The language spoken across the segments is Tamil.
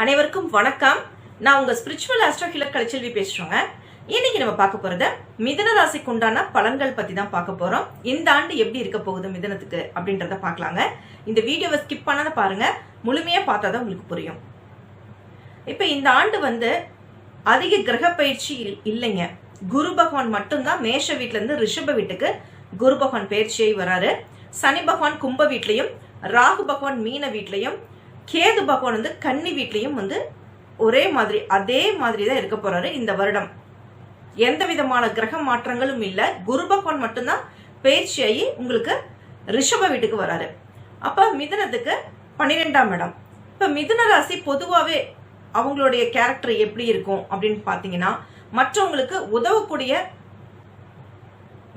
அனைவருக்கும் வணக்கம். நான் உங்க ஸ்பிரிச்சுவல் ஆஸ்ட்ரோ ஹிலர் கலைச்செல்வி பேசுறோங்க. இன்னைக்கு நம்ம பார்க்க போறது மிதன ராசிக்கு உண்டான பலன்கள் பத்தி தான் பார்க்க போறோம். இந்த ஆண்டு எப்படி இருக்க போகுது மிதனத்துக்கு அப்படின்றத பார்க்கலாங்க. இந்த வீடியோவை ஸ்கிப் பண்ணாத பாருங்க. முழுமையா பார்த்தா தான் உங்களுக்கு புரியும். இப்ப இந்த ஆண்டு வந்து அதிக கிரக பயிற்சி இல்- இல்லைங்க. குரு பகவான் மட்டும்தான் மேஷ வீட்ல இருந்து ரிஷப வீட்டுக்கு குரு பகவான் பயிற்சியை வராரு. சனி பகவான் கும்ப வீட்லயும் ராகு பகவான் மீன வீட்லயும் கேது பகவான் வந்து கன்னி வீட்லயும் வந்து ஒரே மாதிரி அதே மாதிரி தான் இருக்க போறாரு இந்த வருடம். எந்த விதமான கிரக மாற்றங்களும் இல்ல. குரு பகவான் மட்டும்தான் பயிற்சியாகி உங்களுக்கு ரிஷப வீட்டுக்கு வராரு. அப்ப மிதுனத்துக்கு பன்னிரெண்டாம் இடம். இப்ப மிதுன ராசி பொதுவாவே அவங்களுடைய கேரக்டர் எப்படி இருக்கும் அப்படின்னு பாத்தீங்கன்னா மற்றவங்களுக்கு உதவக்கூடிய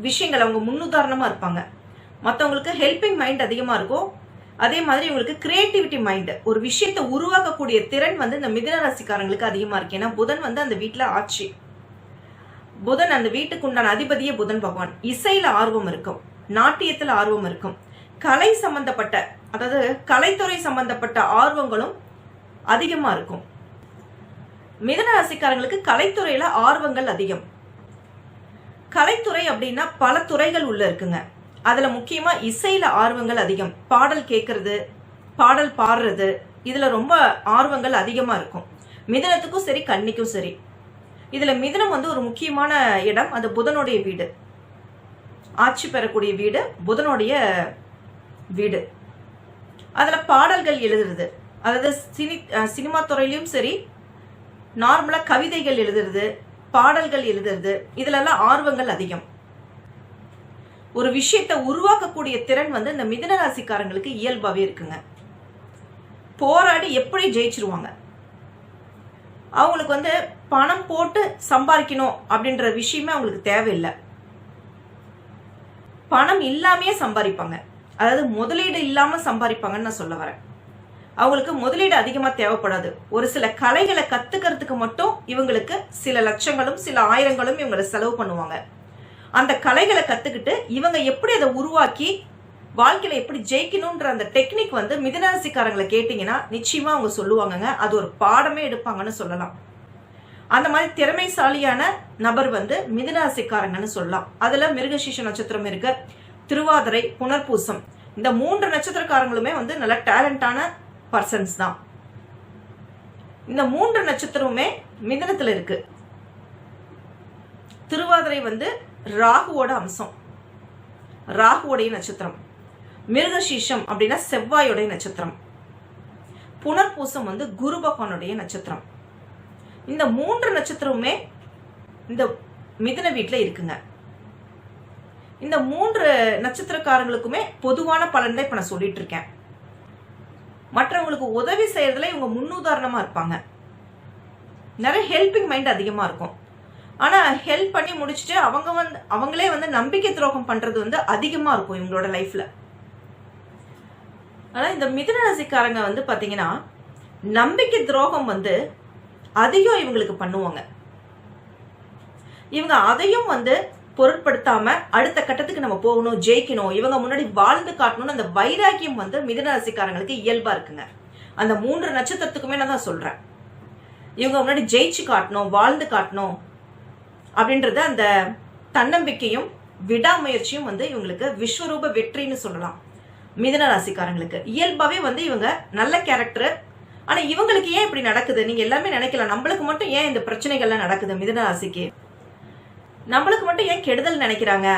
விஷயங்கள் அவங்க முன்னுதாரணமா இருப்பாங்க. மற்றவங்களுக்கு ஹெல்பிங் மைண்ட் அதிகமா இருக்கும். அதே மாதிரி உங்களுக்கு கிரியேட்டிவிட்டி மைண்ட் ஒரு விஷயத்தை உருவாக்கக்கூடிய திறன் வந்து இந்த மிதன ராசிக்காரங்களுக்கு அதிகமா இருக்கு. ஏன்னா புதன் வந்து அந்த வீட்டுல ஆட்சி. புதன் அந்த வீட்டுக்கு உண்டான அதிபதியே புதன் பகவான். இசையில ஆர்வம் இருக்கும். நாட்டியத்துல ஆர்வம் இருக்கும். கலை சம்பந்தப்பட்ட அதாவது கலைத்துறை சம்பந்தப்பட்ட ஆர்வங்களும் அதிகமா இருக்கும். மிதன ராசிக்காரங்களுக்கு கலைத்துறையில ஆர்வங்கள் அதிகம். கலைத்துறை அப்படின்னா பல துறைகள் உள்ள இருக்குங்க. அதுல முக்கியமா இசையில ஆர்வங்கள் அதிகம். பாடல் கேட்கறது பாடல் பாடுறது இதுல ரொம்ப ஆர்வங்கள் அதிகமா இருக்கும். மிதனத்துக்கும் சரி கன்னிக்கும் சரி. இதுல மிதனம் வந்து ஒரு முக்கியமான இடம். அது புதனுடைய வீடு. ஆட்சி பெறக்கூடிய வீடு புதனுடைய வீடு. அதுல பாடல்கள் எழுதுறது. அதாவது சினி சினிமா துறையிலயும் சரி நார்மலா கவிதைகள் எழுதுறது பாடல்கள் எழுதுறது இதுல எல்லாம் ஆர்வங்கள் அதிகம். ஒரு விஷயத்தை உருவாக்கக்கூடிய திறன் வந்து இந்த மிதுன ராசிக்காரங்களுக்கு இயல்பாகவே இருக்குங்க. போராடி எப்படி ஜெயிச்சிருவாங்க? அவங்களுக்கு வந்து பணம் போட்டு சம்பாதிக்கணும் அப்படின்ற விஷயமே அவங்களுக்கு தேவையில்லை. பணம் இல்லாமையே சம்பாதிப்பாங்க. அதாவது முதலீடு இல்லாமல் சம்பாதிப்பாங்கன்னு நான் சொல்ல வரேன். அவங்களுக்கு முதலீடு அதிகமாக தேவைப்படாது. ஒரு சில கலைகளை கத்துக்கிறதுக்கு மட்டும் இவங்களுக்கு சில லட்சங்களும் சில ஆயிரங்களும் இவங்களை செலவு பண்ணுவாங்க. அந்த கலைகளை கத்துக்கிட்டு இவங்க எப்படி அதை உருவாக்கி வாழ்க்கையில எப்படி ஜெயிக்கணும்ன்ற அந்த டெக்னிக் வந்து மிதனராசிக்காரங்களை கேட்டீங்கன்னா நிச்சயமா அவங்க சொல்லுவாங்கங்க. அது ஒரு பாடமே எடுப்பாங்கன்னு சொல்லலாம். அந்த மாதிரி திறமைசாலியான நபர் வந்து மிதுனராசிக்காரங்கன்னு சொல்லலாம். அதுல மிருகசீஷ நட்சத்திரம் இருக்கு. திருவாதிரை புனர்பூசம். இந்த மூன்று நட்சத்திரக்காரங்களுமே வந்து நல்ல டேலண்டான பர்சன்ஸ் தான். இந்த மூன்று நட்சத்திரமுமே மிதனத்துல இருக்கு. திருவாதிரை வந்து ராகுவோட அம்சம். ராகுவோடைய நட்சத்திரம். மிருகசீஷம் அப்படின்னா செவ்வாயோடைய நட்சத்திரம். புனர்பூசம் வந்து குரு பகவானுடைய நட்சத்திரம். இந்த மூன்று நட்சத்திரமுமே இந்த மிதன வீட்டில் இருக்குங்க. இந்த மூன்று நட்சத்திரக்காரங்களுக்குமே பொதுவான பலன் தான் இப்ப நான் சொல்லிட்டு இருக்கேன். மற்றவங்களுக்கு உதவி செய்யறதுல இவங்க முன்னுதாரணமா இருப்பாங்க. நிறைய ஹெல்பிங் மைண்ட் அதிகமா இருக்கும். ஆனால் ஹெல்ப் பண்ணி முடிச்சுட்டு அவங்க வந்து அவங்களே வந்து நம்பிக்கை துரோகம் பண்ணுறது வந்து அதிகமாக இருக்கும் இவங்களோட லைஃப்பில் ஆனால் இந்த மிதுனராசிக்காரங்க வந்து பார்த்தீங்கன்னா நம்பிக்கை துரோகம் வந்து அதிகம் இவங்களுக்கு பண்ணுவாங்க. இவங்க அதையும் வந்து பொருட்படுத்தாம அடுத்த கட்டத்துக்கு நம்ம போகணும் ஜெயிக்கணும் இவங்க முன்னாடி வாழ்ந்து காட்டணும்னு அந்த வைராக்கியம் வந்து மிதுனராசிக்காரங்களுக்கு இயல்பா இருக்குங்க. அந்த மூன்று நட்சத்திரத்துக்குமே நான் தான் சொல்றேன். இவங்க முன்னாடி ஜெயிச்சு காட்டணும் வாழ்ந்து காட்டணும் அப்படின்றது அந்த தன்னம்பிக்கையும் விடாமுயற்சியும் வந்து இவங்களுக்கு விஸ்வரூப வெற்றின்னு சொல்லலாம். மிதன ராசிக்காரங்களுக்கு. இயல்பாகவே வந்து இவங்க நல்ல கேரக்டர் ஆனால் இவங்களுக்கு ஏன் இப்படி நடக்குது? நீங்கள் எல்லாமே நினைக்கலாம். நம்மளுக்கு மட்டும் ஏன் இந்த பிரச்சனைகள்லாம் நடக்குது மிதன ராசிக்கு? நம்மளுக்கு மட்டும் ஏன் கெடுதல் நினைக்கிறாங்க?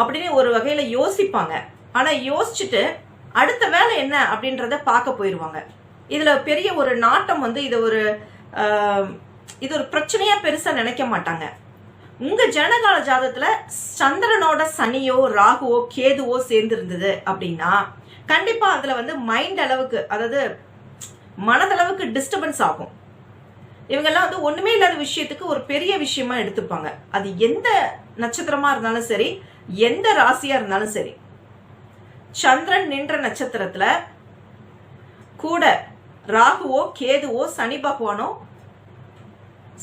அப்படின்னு ஒரு வகையில் யோசிப்பாங்க. ஆனால் யோசிச்சுட்டு அடுத்த வேலை என்ன அப்படின்றத பார்க்க போயிடுவாங்க இதில் பெரிய ஒரு நாட்டம் வந்து இதை ஒரு இது ஒரு பிரச்சனையா பெருசா நினைக்க மாட்டாங்க. உங்க ஜனகால ஜாதத்துல சந்திரனோட சனியோ ராகுவோ கேதுவோ சேர்ந்து இருந்தது அப்படின்னா கண்டிப்பா அதுல வந்து மைண்ட் அளவுக்கு அதாவது மனதளவுக்கு டிஸ்டர்பன்ஸ் ஆகும். இவங்கெல்லாம் வந்து ஒண்ணுமே இல்லாத விஷயத்துக்கு ஒரு பெரிய விஷயமா எடுத்துப்பாங்க. அது எந்த நட்சத்திரமா இருந்தாலும் சரி எந்த ராசியா இருந்தாலும் சரி. சந்திரன் நின்ற நட்சத்திரத்துல கூட ராகுவோ கேதுவோ சனி பகவானோ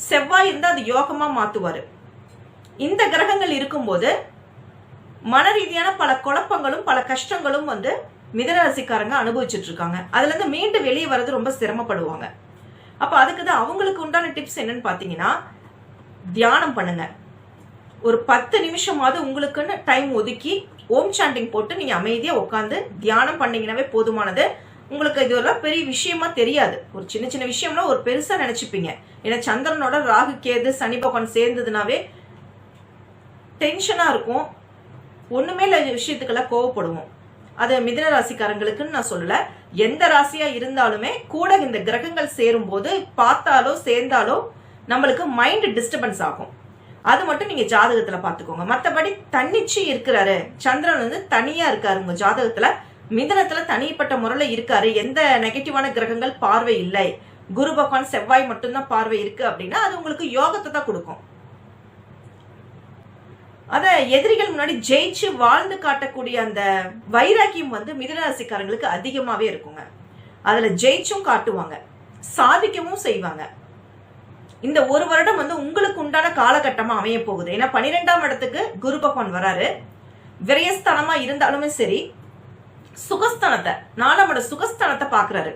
செவ்வாய் இருந்தால் அது யோகமாக மாற்றுவார் இந்த கிரகங்கள் இருக்கும்போது மன ரீதியான பல குழப்பங்களும் பல கஷ்டங்களும் வந்து மிதனராசிக்காரங்க அனுபவிச்சுட்டு இருக்காங்க. அதுலேருந்து மீண்டும் வெளியே வர்றது ரொம்ப சிரமப்படுவாங்க. அப்போ அதுக்கு தான் அவங்களுக்கு உண்டான டிப்ஸ் என்னன்னு பார்த்தீங்கன்னா தியானம் பண்ணுங்க. ஒரு பத்து நிமிஷமாவது உங்களுக்குன்னு டைம் ஒதுக்கி ஓம் சாண்டிங் போட்டு நீங்கள் அமைதியாக உட்காந்து தியானம் பண்ணீங்கன்னாவே போதுமானது. உங்களுக்கு இதெல்லாம் பெரிய விஷயமா தெரியாது. ஒரு சின்ன சின்ன விஷயம்னா ஒரு பெருசா நினைச்சுப்பீங்க. ஏன்னா சந்திரனோட ராகு கேது சனி பகவான் சேர்ந்ததுனாவே டென்ஷனா இருக்கும். ஒண்ணுமே இல்ல விஷயத்துக்கெல்லாம் கோவப்படுவோம். அது மிதன ராசிக்காரங்களுக்குன்னு நான் சொல்லல. எந்த ராசியா இருந்தாலுமே கூட இந்த கிரகங்கள் சேரும் போது பார்த்தாலோ சேர்ந்தாலோ நம்மளுக்கு மைண்ட் டிஸ்டர்பன்ஸ் ஆகும். அது மட்டும் நீங்க ஜாதகத்துல பாத்துக்கோங்க மத்தபடி தன்னிச்சு இருக்கிறாரு. சந்திரன் வந்து தனியா இருக்காரு உங்க ஜாதகத்துல. மிதனத்துல தனிப்பட்ட முறையில இருக்காரு. எந்த நெகட்டிவான கிரகங்கள் பார்வை இல்லை. குரு பகவான் செவ்வாய் மட்டும்தான் பார்வை இருக்கு அப்படின்னா அது உங்களுக்கு யோகத்தை தான் கொடுக்கும். அத எதிரிகள் முன்னாடி ஜெயிச்சு வாழ்ந்து காட்டக்கூடிய அந்த வைராக்கியம் வந்து மிதனராசிக்காரங்களுக்கு அதிகமாவே இருக்குங்க. அதுல ஜெயிச்சும் காட்டுவாங்க. சாதிக்கவும் செய்வாங்க. இந்த ஒரு வருடம் வந்து உங்களுக்கு உண்டான காலகட்டமா அமைய போகுது. ஏன்னா பனிரெண்டாம் இடத்துக்கு குரு பகவான் வராரு. விரயஸ்தானமா இருந்தாலுமே சரி சுகஸ்தானத்தை நாலாம் இட சுகஸ்தானத்தை பாக்குறாரு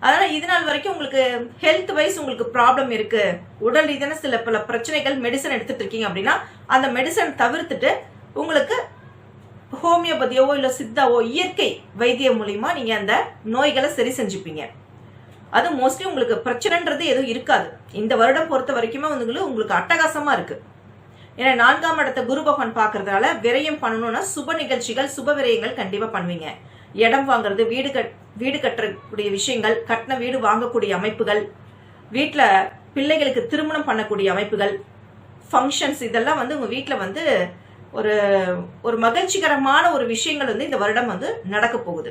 அதனால இது நாள் வரைக்கும் உங்களுக்கு ஹெல்த் வைஸ் உங்களுக்கு ப்ராப்ளம் இருக்கு. உடல் ரீதியான சில பல பிரச்சனைகள் மெடிசன் எடுத்துட்டு இருக்கீங்க அப்படின்னா அந்த மெடிசன் தவிர்த்துட்டு உங்களுக்கு ஹோமியோபதியவோ இல்ல சித்தாவோ இயற்கை வைத்தியம் மூலியமா நீங்க அந்த நோய்களை சரி செஞ்சுப்பீங்க. அது மோஸ்ட்லி உங்களுக்கு பிரச்சனைன்றது எதுவும் இருக்காது. இந்த வருடம் பொறுத்த வரைக்குமே வந்து உங்களுக்கு அட்டகாசமா இருக்கு. ஏன்னா நான்காம் இடத்த குரு பகவான் பாக்குறதுனால விரயம் பண்ணணும்னா சுப நிகழ்ச்சிகள் சுப விரயங்கள் கண்டிப்பா பண்ணுவீங்க. இடம் வாங்குறது வீடு கட் வீடு கட்டக்கூடிய விஷயங்கள் கட்டின வீடு வாங்கக்கூடிய அமைப்புகள் வீட்டில் பிள்ளைகளுக்கு திருமணம் பண்ணக்கூடிய அமைப்புகள் ஃபங்க்ஷன்ஸ் இதெல்லாம் வந்து உங்கள் வீட்டில் வந்து ஒரு ஒரு மகிழ்ச்சிகரமான ஒரு விஷயங்கள் வந்து இந்த வருடம் வந்து நடக்க போகுது.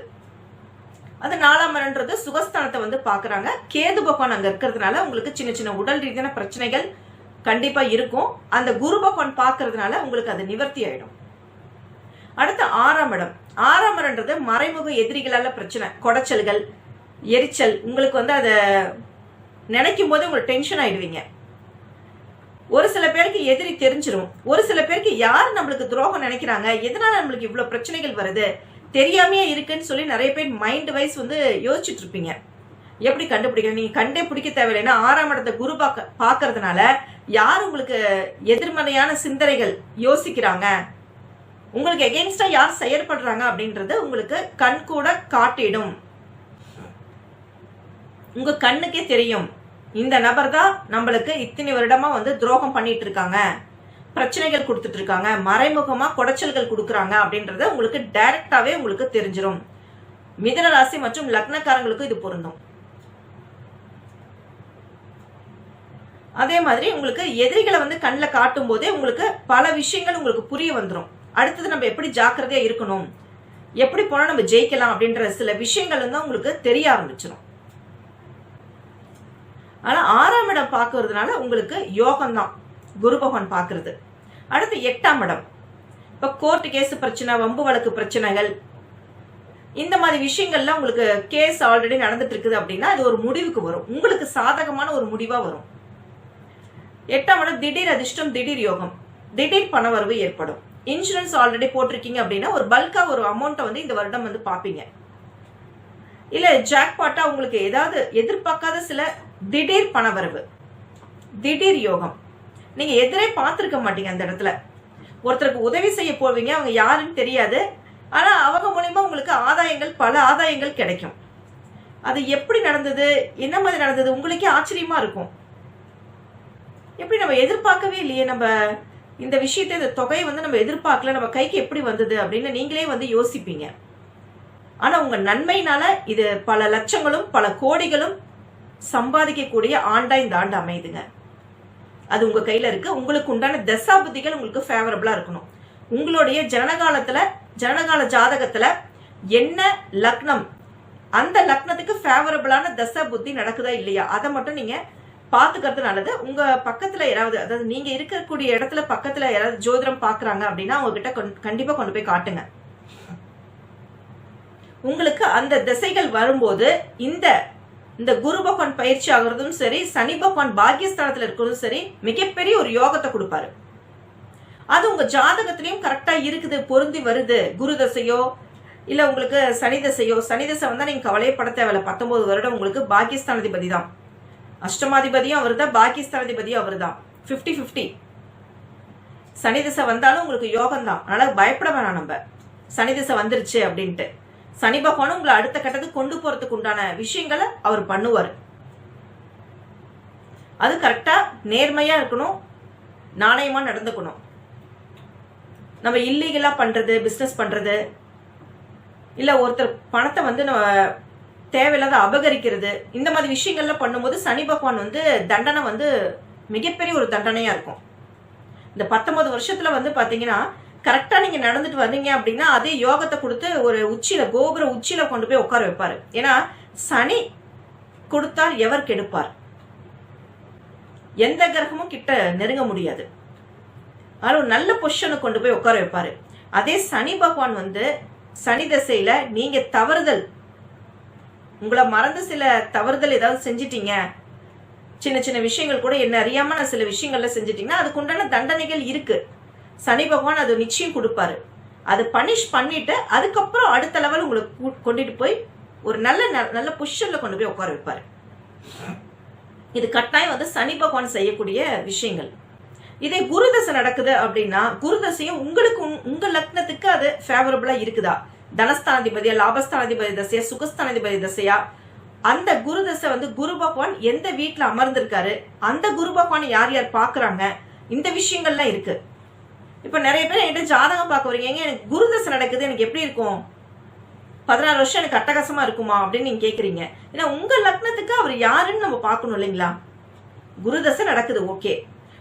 அது நாலாம் மரன்றது சுகஸ்தானத்தை வந்து பாக்குறாங்க கேது பகவான் அங்க இருக்கிறதுனால உங்களுக்கு சின்ன சின்ன உடல் ரீதியான பிரச்சனைகள் கண்டிப்பா இருக்கும். அந்த குரு பகவான் பார்க்கறதுனால உங்களுக்கு அது நிவர்த்தி ஆயிடும். அடுத்து ஆறாம் இடம். ஆறாம் இடம்ன்றது மறைமுக எதிரிகளால பிரச்சனை. குடைச்சல்கள் எரிச்சல். உங்களுக்கு வந்து அதை நினைக்கும் போது உங்களுக்கு டென்ஷன் ஆயிடுவீங்க. ஒரு சில பேருக்கு எதிரி தெரிஞ்சிடும் ஒரு சில பேருக்கு யார் நம்மளுக்கு துரோகம் நினைக்கிறாங்க? எதனால நம்மளுக்கு இவ்வளவு பிரச்சனைகள் வருது? தெரியாமையே இருக்குன்னு சொல்லி நிறைய பேர் மைண்ட் வைஸ் வந்து யோசிச்சுட்டு இருப்பீங்க. எப்படி கண்டுபிடிக்கணும் நீங்க கண்டே பிடிக்க தேவையில்லைன்னா ஆறாம் இடத்தை குரு பார்க்க பாக்குறதுனால யார் உங்களுக்கு எதிர்மறையான சிந்தனைகள் யோசிக்கிறாங்க? உங்களுக்கு எகெயின்ஸ்டா யார் செயற்படுறாங்க அப்படின்றது உங்களுக்கு கண் கூட காட்டிடும். உங்க கண்ணுக்கே தெரியும். இந்த நபர் தான் நம்மளுக்கு இத்தனை வருடமா வந்து துரோகம் பண்ணிட்டு இருக்காங்க. பிரச்சனைகள் கொடுத்துட்டு இருக்காங்க. மறைமுகமா குடைச்சல்கள் கொடுக்குறாங்க அப்படின்றத உங்களுக்கு டைரக்டாவே உங்களுக்கு தெரிஞ்சிடும் மிதன ராசி மற்றும் லக்னக்காரங்களுக்கு இது பொருந்தும். அதே மாதிரி உங்களுக்கு எதிரிகளை வந்து கண்ணில் காட்டும் போதே உங்களுக்கு பல விஷயங்கள் உங்களுக்கு புரிய வந்துடும் அடுத்தது நம்ம எப்படி ஜாக்கிரதையா இருக்கணும்? எப்படி போனா நம்ம ஜெயிக்கலாம் அப்படின்ற சில விஷயங்கள் வந்து உங்களுக்கு தெரிய ஆரம்பிச்சிடும் ஆனா ஆறாம் இடம் பார்க்கறதுனால உங்களுக்கு யோகம் தான். குரு பகவான் பார்க்கறது. அடுத்து எட்டாம் இடம். இப்ப கோர்ட் கேஸ் பிரச்சனை வம்பு வழக்கு பிரச்சனைகள் இந்த மாதிரி விஷயங்கள்லாம் உங்களுக்கு கேஸ் ஆல்ரெடி நடந்துட்டு இருக்குது அப்படின்னா அது ஒரு முடிவுக்கு வரும். உங்களுக்கு சாதகமான ஒரு முடிவா வரும். எட்டாம் இடம் திடீர் அதிர்ஷ்டம் திடீர் யோகம். திடீர் பணவரவு ஏற்படும். இன்சூரன்ஸ் ஆல்ரெடி போட்டிருக்கீங்க அப்படின்னா ஒரு பல்கா ஒரு அமௌண்ட்டை வந்து இந்த வருடம் வந்து பார்ப்பீங்க. இல்ல ஜாக்பாட்டா உங்களுக்கு ஏதாவது எதிர்பார்க்காத சில திடீர் பணவரவு திடீர் யோகம். நீங்க எதிரே பார்த்துருக்க மாட்டீங்க அந்த இடத்துல. ஒருத்தருக்கு உதவி செய்ய போவீங்க அவங்க யாருன்னு தெரியாது. ஆனா அவங்க மூலியமா உங்களுக்கு ஆதாயங்கள் பல ஆதாயங்கள் கிடைக்கும். அது எப்படி நடந்தது? என்ன மாதிரி நடந்தது? உங்களுக்கே ஆச்சரியமா இருக்கும். எப்படி நம்ம எதிர்பார்க்கவே இல்லையே? நம்ம இந்த விஷயத்தை இந்த தொகையை வந்து நம்ம எதிர்பார்க்கல நம்ம கைக்கு எப்படி வந்தது அப்படின்னு நீங்களே வந்து யோசிப்பீங்க. ஆனா உங்க நன்மைனால இது பல லட்சங்களும் பல கோடிகளும் சம்பாதிக்கக்கூடிய ஆண்டா இந்த ஆண்டு அமையுதுங்க. அது உங்க கையில இருக்கு. உங்களுக்கு உண்டான தசாபதிகள் உங்களுக்கு ஃபேவரபிளா இருக்கணும். உங்களுடைய ஜனகாலத்துல ஜனனகால ஜாதகத்துல என்ன லக்னம்? அந்த லக்னத்துக்கு ஃபேவரபிளான தசா புத்தி நடக்குதா இல்லையா? அதை மட்டும் நீங்க பாத்துக்கிறது நல்லது. உங்க பக்கத்துல யாராவது அதாவது நீங்க இருக்கக்கூடிய இடத்துல பக்கத்துல யாராவது ஜோதிடம் பாக்குறாங்க அப்படின்னா உங்ககிட்ட கண்டிப்பா கொண்டு போய் காட்டுங்க. உங்களுக்கு அந்த திசைகள் வரும்போது இந்த இந்த குரு பகவான் பயிற்சி ஆகுறதும் சரி சனி பகவான் பாக்கியஸ்தானத்துல இருக்கிறதும் சரி மிகப்பெரிய ஒரு யோகத்தை கொடுப்பாரு. அது உங்க ஜாதகத்திலையும் கரெக்டா இருக்குது பொருந்தி வருது குரு தசையோ இல்ல உங்களுக்கு சனி தசையோ சனி தசை வந்தா நீங்க கவலையப்பட தேவையில்ல. பத்தொன்பது வருடம் உங்களுக்கு பாகிஸ்தானாதிபதி தான். அஷ்டமாதிபதியும் அவர் தான் பாகிஸ்தானாதிபதியும் அவர் தான் ஃபிஃப்டி ஃபிஃப்டி சனி திசை வந்தாலும் உங்களுக்கு யோகம் தான் அதனால பயப்பட வேணாம் நம்ம. சனி திசை வந்துருச்சு அப்படின்ட்டு. சனி பகவானும் உங்களை அடுத்த கட்டத்துக்கு கொண்டு போறதுக்கு உண்டான விஷயங்களை அவர் பண்ணுவார். அது கரெக்டா நேர்மையா இருக்கணும் நாணயமா நடந்துக்கணும். நம்ம இல்லீகலா பண்றது பிசினஸ் பண்றது இல்ல ஒருத்தர் பணத்தை வந்து நம்ம தேவையில்லாத அபகரிக்கிறது. இந்த மாதிரி விஷயங்கள்லாம் பண்ணும்போது சனி பகவான் வந்து தண்டனை வந்து மிகப்பெரிய ஒரு தண்டனையாக இருக்கும். இந்த பத்தொன்பது வருஷத்தில் வந்து பார்த்தீங்கன்னா கரெக்டாக நீங்கள் நடந்துட்டு வந்தீங்க அப்படின்னா அதே யோகத்தை கொடுத்து ஒரு உச்சியில் கோபுர உச்சியில் கொண்டு போய் உட்கார வைப்பார். ஏன்னா சனி கொடுத்தால் எவர் கெடுப்பார்? எந்த கிரகமும் கிட்ட நெருங்க முடியாது. ஆனால் ஒரு நல்ல பொசிஷனை கொண்டு போய் உட்கார வைப்பார். அதே சனி பகவான் வந்து சனி தசையில் நீங்கள் தவறுதல் உங்களை மறந்து சில தவறுதல் ஏதாவது செஞ்சிட்டீங்க. சின்ன சின்ன விஷயங்கள் கூட என்ன அறியாம நான் சில விஷயங்கள்ல செஞ்சிட்டீங்கன்னா அதுக்குண்டான தண்டனைகள் இருக்கு. சனி பகவான் அது நிச்சயம் கொடுப்பாரு. அது பனிஷ் பண்ணிட்டு அதுக்கப்புறம் அடுத்த லெவல் உங்களுக்கு கொண்டுட்டு போய் ஒரு நல்ல ந- நல்ல பொசிஷன்ல கொண்டு போய் உட்கார வைப்பாரு. இது கட்டாயம் வந்து சனி பகவான் செய்யக்கூடிய விஷயங்கள். இதே குருதசை நடக்குது அப்படின்னா குருதசையும் உங்களுக்கு உங்க லக்னத்துக்கு அது ஃபேவரபிளா இருக்குதா? தனஸ்தானாதிபதியா லாபஸ்தானாதிபதி தசையா சுகஸ்தானாதிபதி தசையா அந்த குரு தசை வந்து குரு பகவான் எந்த வீட்டுல அமர்ந்திருக்காரு அந்த குரு பகவான் யார் யார் பாக்குறாங்க இந்த விஷயங்கள்லாம் இருக்கு. இப்ப நிறைய பேர் என்கிட்ட ஜாதகம் பார்க்க வரீங்க "ஏங்க, எனக்கு குரு தசை நடக்குது எனக்கு எப்படி இருக்கும்? பதினாறு வருஷம் எனக்கு அட்டகாசமா இருக்குமா அப்படின்னு நீங்க கேக்குறீங்க. ஏன்னா உங்க லக்னத்துக்கு அவர் யாருன்னு நம்ம பார்க்கணும் இல்லைங்களா? குரு தசை நடக்குது ஓகே.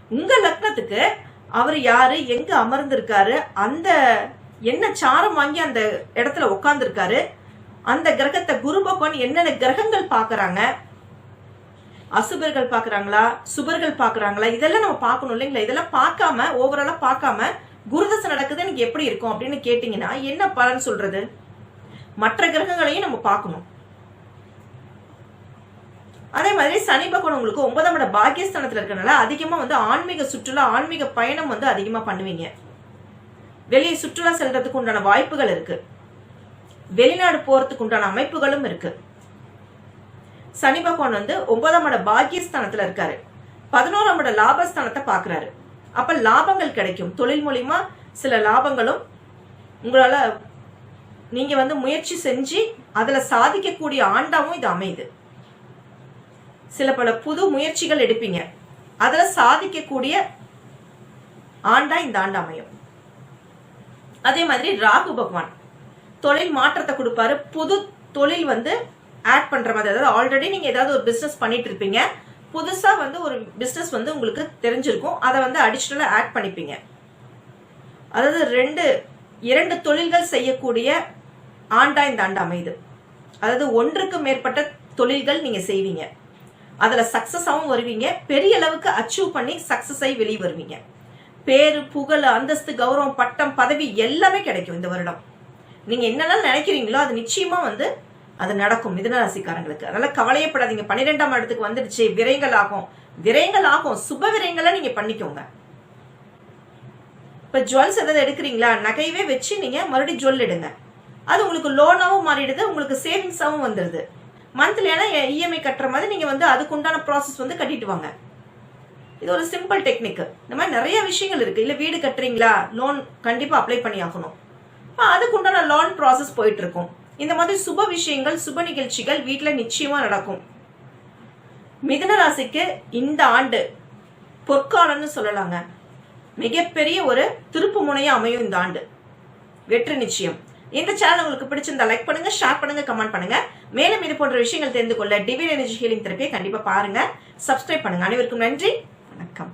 உங்க லக்னத்துக்கு அவர் யாரு எங்க அமர்ந்திருக்காரு அந்த என்ன சாரம் வாங்கி அந்த இடத்துல உட்கார்ந்திருக்காரு அந்த கிரகத்தை குரு பகவான் என்னென்ன கிரகங்கள் பாக்குறாங்க அசுபர்கள் பாக்குறாங்களா சுபர்கள் பாக்குறாங்களா இதெல்லாம் நம்ம பார்க்கணும் இல்லைங்களா? இதெல்லாம் பார்க்காம ஓவராலா பார்க்காம குருதசை நடக்குது எனக்கு எப்படி இருக்கும் அப்படின்னு கேட்டீங்கன்னா என்ன பலன் சொல்றது? மற்ற கிரகங்களையும் நம்ம பார்க்கணும். அதே மாதிரி சனி பகவான் உங்களுக்கு ஒன்பதாம் இட பாக்கியஸ்தானத்துல இருக்கனால அதிகமா வந்து ஆன்மீக சுற்றுலா ஆன்மீக பயணம் வந்து அதிகமா பண்ணுவீங்க. வெளியே சுற்றுலா செல்றதுக்கு உண்டான வாய்ப்புகள் இருக்கு. வெளிநாடு போறதுக்கு உண்டான அமைப்புகளும் இருக்கு. சனி பகவான் வந்து ஒன்பதாம் இட பாக்கியஸ்தானத்துல இருக்காரு. பதினோராம் இட லாபஸ்தானத்தை பாக்குறாரு. அப்ப லாபங்கள் கிடைக்கும். தொழில் மூலியமா சில லாபங்களும் உங்களால நீங்க வந்து முயற்சி செஞ்சு அதுல சாதிக்கக்கூடிய ஆண்டாவும் இது அமையுது. சில பல புது முயற்சிகள் எடுப்பீங்க. அதுல சாதிக்கக்கூடிய ஆண்டா இந்த ஆண்டு அமையும். அதே மாதிரி ராகு பகவான். தொழில் மாற்றத்தை கொடுப்பாரு. புது தொழில் வந்து ஆட் பண்ற மாதிரி அதாவது ஆல்ரெடி நீங்க ஏதாவது ஒரு பிசினஸ் பண்ணிட்டு இருப்பீங்க. புதுசா வந்து ஒரு பிசினஸ் வந்து உங்களுக்கு தெரிஞ்சிருக்கும். அதை வந்து அடிஷ்னலா ஆட் பண்ணிப்பீங்க. அதாவது ரெண்டு இரண்டு தொழில்கள் செய்யக்கூடிய ஆண்டா இந்த ஆண்டு அமைது அதாவது ஒன்றுக்கு மேற்பட்ட தொழில்கள் நீங்க செய்வீங்க. அதுல சக்சஸாவும் வருவீங்க. பெரிய அளவுக்கு அச்சீவ் பண்ணி சக்சஸ் ஆகி வெளியே வருவீங்க. பேரு புகழ் அந்தஸ்து கௌரவம் பட்டம் பதவி எல்லாமே கிடைக்கும் இந்த வருடம். நீங்க என்னெல்லாம் நினைக்கிறீங்களோ அது நிச்சயமா வந்து அது நடக்கும் மிதுன ராசிக்காரங்களுக்கு அதனால கவலையப்படாதீங்க. பன்னிரெண்டாம் இடத்துக்கு வந்துடுச்சு. விரைங்கள் ஆகும் விரைங்கள் ஆகும் சுப விரைங்களை நீங்க பண்ணிக்கோங்க. இப்ப ஜுவல்ஸ் ஏதாவது எடுக்கிறீங்களா? நகையவே வச்சு நீங்க மறுபடியும் ஜுவல் எடுங்க. அது உங்களுக்கு லோனாவும் மாறிடுது. உங்களுக்கு சேவிங்ஸாவும் வந்துடுது. மந்த்லியான இஎம்ஐ கட்டுற மாதிரி நீங்க வந்து அதுக்குண்டான ப்ராசஸ் வந்து கட்டிட்டு வாங்க. இது ஒரு சிம்பிள் டெக்னிக் இந்த மாதிரி நிறைய விஷயங்கள் இருக்கு. இல்ல வீடு கட்டுறீங்களா? லோன் கண்டிப்பா அப்ளை பண்ணி ஆகணும் அதுக்குண்டான லோன் ப்ராசஸ் போயிட்டு இருக்கும் இந்த மாதிரி சுப விஷயங்கள் சுப நிகழ்ச்சிகள் வீட்டில் நிச்சயமா நடக்கும். மிதுன ராசிக்கு இந்த ஆண்டு பொற்காலம்னு சொல்லலாங்க. மிகப்பெரிய ஒரு திருப்பு முனையா அமையும் இந்த ஆண்டு. வெற்றி நிச்சயம். இந்த சேனல் உங்களுக்கு பிடிச்சிருந்தா லைக் பண்ணுங்க ஷேர் பண்ணுங்க கமெண்ட் பண்ணுங்க. மேலும் இது போன்ற விஷயங்கள் தெரிந்து கொள்ள டிவி எனர்ஜி ஹீலிங் தெரப்பியை கண்டிப்பா பாருங்க. சப்ஸ்கிரைப் பண்ணுங்க. அனைவருக்கும் நன்றி. வணக்கம்